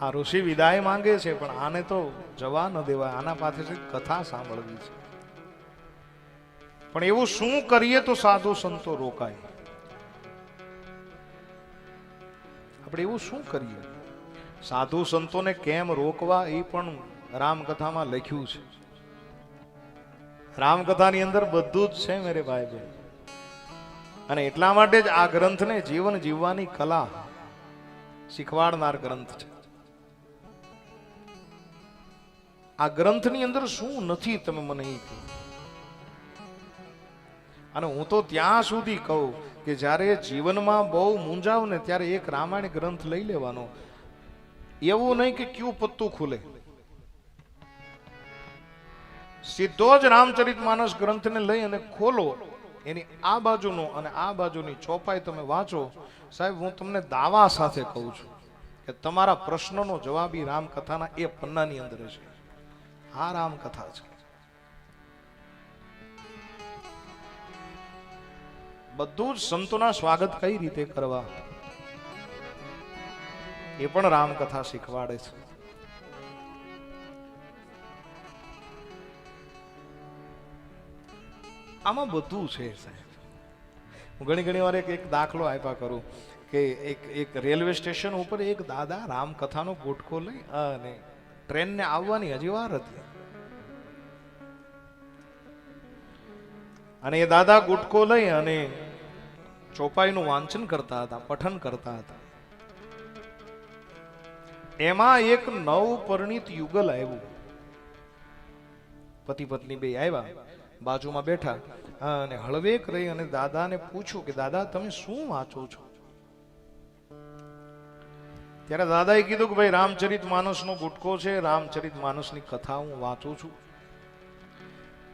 આ ઋષિ વિદાય માંગે છે, પણ આને તો જવા ન દેવાય. આના પાસેથી કથા સાંભળવી છે. પણ એવું શું કરીએ તો સાધુ સંતો રોકાય? આપણે એવું શું કરીએ? સાધુ સંતોને કેમ રોકવા એ પણ રામકથામાં લખ્યું છે. રામકથાની અંદર બધું જ છે મેરે ભાઈ બહેન અને એટલા માટે જ આ ગ્રંથને જીવન જીવવાની કલા શીખવાડનાર ગ્રંથ છે. આ ગ્રંથની અંદર શું નથી તમે મને એ કહો. અને હું તો ત્યાં સુધી કહું કે જ્યારે જીવનમાં બહુ મૂંઝાવ ને ત્યારે એક રામાયણ ગ્રંથ લઈ લેવાનો. એવું નહીં કે ક્યુ પત્તું ખુલે. સીધો જ રામચરિત માનસ ગ્રંથને લઈ અને ખોલો. એની આ બાજુનો અને આ બાજુની ચોપાઈ તમે વાંચો. સાહેબ, હું તમને દાવા સાથે કહું છું કે તમારા પ્રશ્નનો જવાબ એ રામકથાના એ પન્નાની અંદર છે આ રામકથા છે. બધું જ સંતોના સ્વાગત કઈ રીતે કરવા? એ પણ રામકથા શીખવાડે છે. આમાં બધું છે સાહેબ. હું ઘણી ઘણી વાર એક એક દાખલો આપ્યા કરું કે એક એક રેલવે સ્ટેશન ઉપર એક દાદા રામકથાનો ગોટકો લઈ અને ટ્રેનને આવવાની હજી વાર હતી. અને એ દાદા ગુટકો લઈ અને ચોપાઈનું વાંચન કરતા હતા, પઠન કરતા હતા. એમાં એક નવ પરિણીત યુગલ આવ્યું. પતિ પત્ની બે આવ્યા, બાજુમાં બેઠા, અને હળવેક રહી અને દાદાને પૂછ્યું કે, દાદા, તમે શું વાંચો છો? ત્યારે દાદાએ કીધું કે ભાઈ, રામચરિત માનસનો ગુટકો છે, રામચરિત માનસની કથા હું વાંચું છું.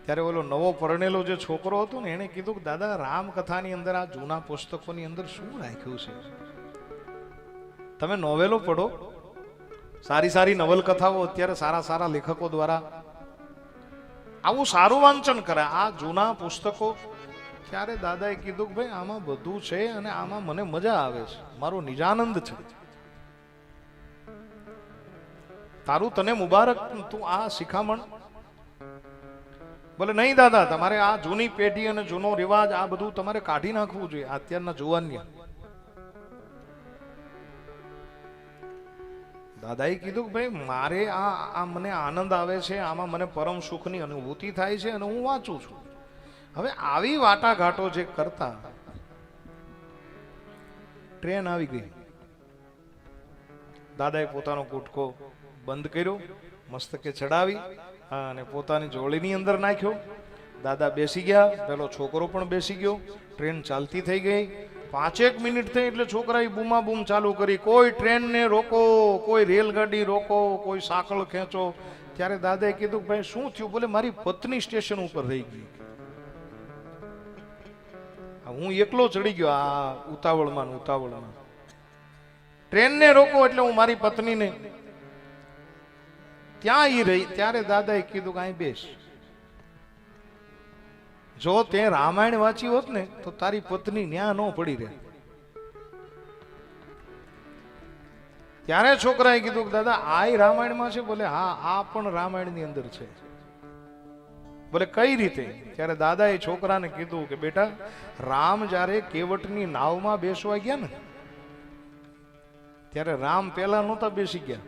ત્યારે ઓલો નવો પરણેલો જે છોકરો હતો ને એણે કીધું કે દાદા, રામકથાની અંદર આ જૂના પુસ્તકોની અંદર શું રાખ્યું છે? તમે નોવેલો પઢો. સારી સારી નવલકથાઓ અત્યારે સારા સારા લેખકો દ્વારા આવું સારું વાંચન કરે. આ જૂના પુસ્તકો ત્યારે દાદાએ કીધું કે ભાઈ, આમાં બધું છે અને આમાં મને મજા આવે છે. મારો નિજાનંદ છે. તારું તને મુબારક. તું આ શિખામણ. બોલે, નહીં દાદા, તમારે આ જૂની પેઢી અને જૂનો રિવાજ આ બધું તમારે કાઢી નાખવું જોઈએ, અત્યારના જુવાનને. દાદાએ કીધું કે, ભાઈ, મારે આ આ મને આનંદ આવે છે, આમાં મને પરમ સુખની અનુભૂતિ થાય છે અને હું વાંચું છું. હવે આવી વાટાઘાટો જે કરતા, ટ્રેન આવી ગઈ. દાદાએ પોતાનો ગુટકો બંધ કર્યો, મસ્તકે ચડાવી અને પોતાની જોડીની અંદર નાખ્યો. દાદા બેસી ગયા, પેલો છોકરો પણ બેસી ગયો. ટ્રેન ચાલતી થઈ ગઈ. પાંચેક મિનિટ થઈ એટલે છોકરાએ બૂમા બૂમ ચાલુ કરી. કોઈ ટ્રેનને રોકો, કોઈ રેલગાડી રોકો, કોઈ સાંકળ ખેંચો. ત્યારે દાદાએ કીધું, ભાઈ, શું થયું? બોલે, મારી પત્ની સ્ટેશન ઉપર રહી ગઈ. હું એકલો ચડી ગયો, આ ઉતાવળમાં ઉતાવળમાં. ટ્રેનને રોકો એટલે હું મારી પત્નીને ત્યાં એ રહી? ત્યારે દાદાએ કીધું કે અહીં બેસ. જો તે રામાયણ વાંચી હોત ને, તો તારી પત્ની ન્યા ન પડી રહે. ત્યારે છોકરાએ કીધું કે દાદા, આ રામાયણમાં છે? બોલે, હા, આ પણ રામાયણની અંદર છે. બોલે, કઈ રીતે? ત્યારે દાદાએ છોકરાને કીધું કે, બેટા, રામ જ્યારે કેવટની નાવમાં બેસવા ગયા ને, ત્યારે રામ પેલા નહોતા બેસી ગયા.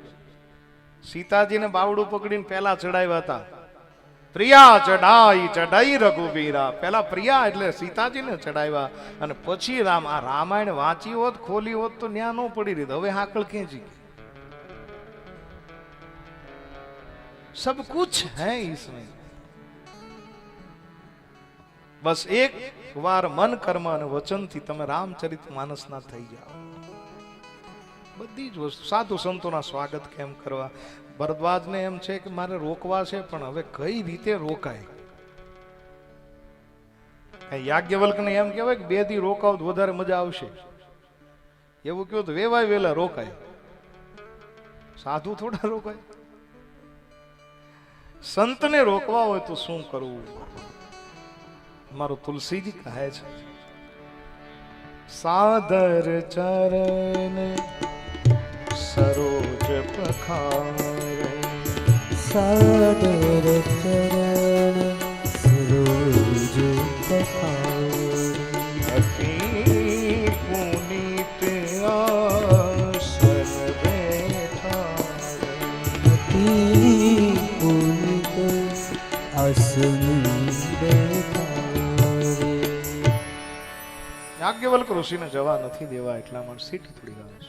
સીતાજીને બાવડું પકડીને પહેલા ચડાવ્યા હતા. પ્રિયા ચડાઈ ચડાઈ રઘુવીરા. પેલા પ્રિયા એટલે સીતાજીને ચડાવ્યા અને પછી રામ આ રામાયણ વાંચી હોત, ખોલી હોત તો ન્યા ન પડી રહી હવે હાકળ ખેંચી સબ કુછ હૈ ઈસમે બસ એક વાર મન કર્મ અને વચનથી તમે રામચરિત માનસ ના થઈ જાઓ. બધી જ વસ્તુ. સાધુ સંતોના સ્વાગત કેમ કરવા? ભરદ્વાજને એમ છે કે મારે રોકવા છે, પણ હવે કઈ રીતે રોકાય? યાજ્ઞવલ્કને એમ કહેવાય કે બેથી રોકાવ વધારે મજા આવશે. એવું કહ્યું તો વેવાય વેલા રોકાય. સાધુ થોડા રોકાય. સંતને રોકવા હોય તો શું કરવું? મારું તુલસીજી કહે છે, સાદર ચરણ પખારે સાદર ચરણ સરોજ પખારે અતિ પુનિત આસન બેઠા જવા નથી દેવા એટલા માટે સીટ થોડી આવે છે.